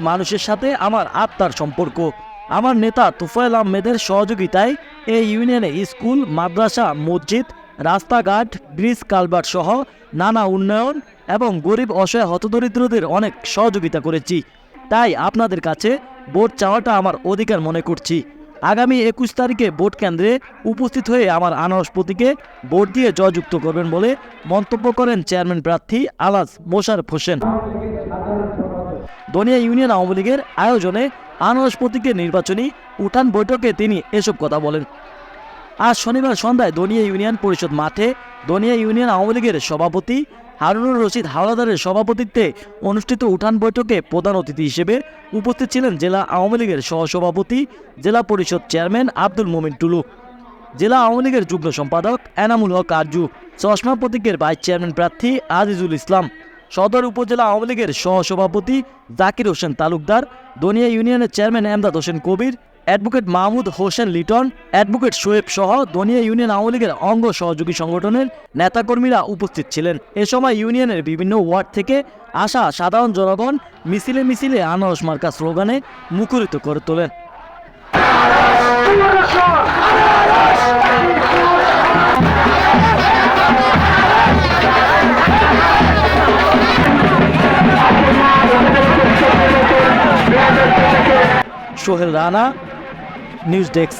মানুষের সাথে আমার আত্মার সম্পর্ক। আমার নেতা তুফাইল আহমেদের সহযোগিতায় এই ইউনিয়নে স্কুল, মাদ্রাসা, মসজিদ, রাস্তাঘাট, ব্রিজ কালভার্ট সহ নানা উন্নয়ন এবং গরিব অসহায় হতদরিদ্রদের অনেক সহযোগিতা করেছি। তাই আপনাদের কাছে ভোট চাওয়াটা আমার অধিকার মনে করছি। আগামী একুশ তারিখে ভোট কেন্দ্রে উপস্থিত হয়ে আমার আনারস প্রতীকে ভোট দিয়ে জয়যুক্ত করবেন বলে মন্তব্য করেন চেয়ারম্যান প্রার্থী আলাস মোশারফ হোসেন। দনিয়া ইউনিয়ন আওয়ামী লীগের আয়োজনে আনারস প্রতীকের নির্বাচনী উঠান বৈঠকে তিনি এসব কথা বলেন। আজ শনিবার সন্ধ্যায় দনিয়া ইউনিয়ন পরিষদ মাঠে দনিয়া ইউনিয়ন আওয়ামী লীগের সভাপতি হারুনুর রশিদ হাওলাদারের সভাপতিত্বে অনুষ্ঠিত উঠান বৈঠকে প্রধান অতিথি হিসেবে উপস্থিত ছিলেন জেলা আওয়ামী লীগের সহসভাপতি, জেলা পরিষদ চেয়ারম্যান আব্দুল মোমিন টুলু। জেলা আওয়ামী লীগের যুগ্ম সম্পাদক এনামুল হক আরজু, চশমা প্রতীকের ভাইস চেয়ারম্যান প্রার্থী আজিজুল ইসলাম। সদর উপজেলা আওয়ামী লীগের সহসভাপতি জাকির হোসেন তালুকদার, দনিয়া ইউনিয়নের chairman Emdad Hossain Kabir, advocate Mahmud Hossain Liton, advocate Shoaib সহ দনিয়া ইউনিয়ন আওয়ামী লীগের অঙ্গ সহযোগী সংগঠনের নেতাকর্মীরা উপস্থিত ছিলেন। এ সময় ইউনিয়নের বিভিন্ন ওয়ার্ড থেকে আসা সাধারণ জনগণ মিছিলে মিছিলে আনারস মার্কা স্লোগানে মুখরিত করে তোলেন। Sohel Rana news desk.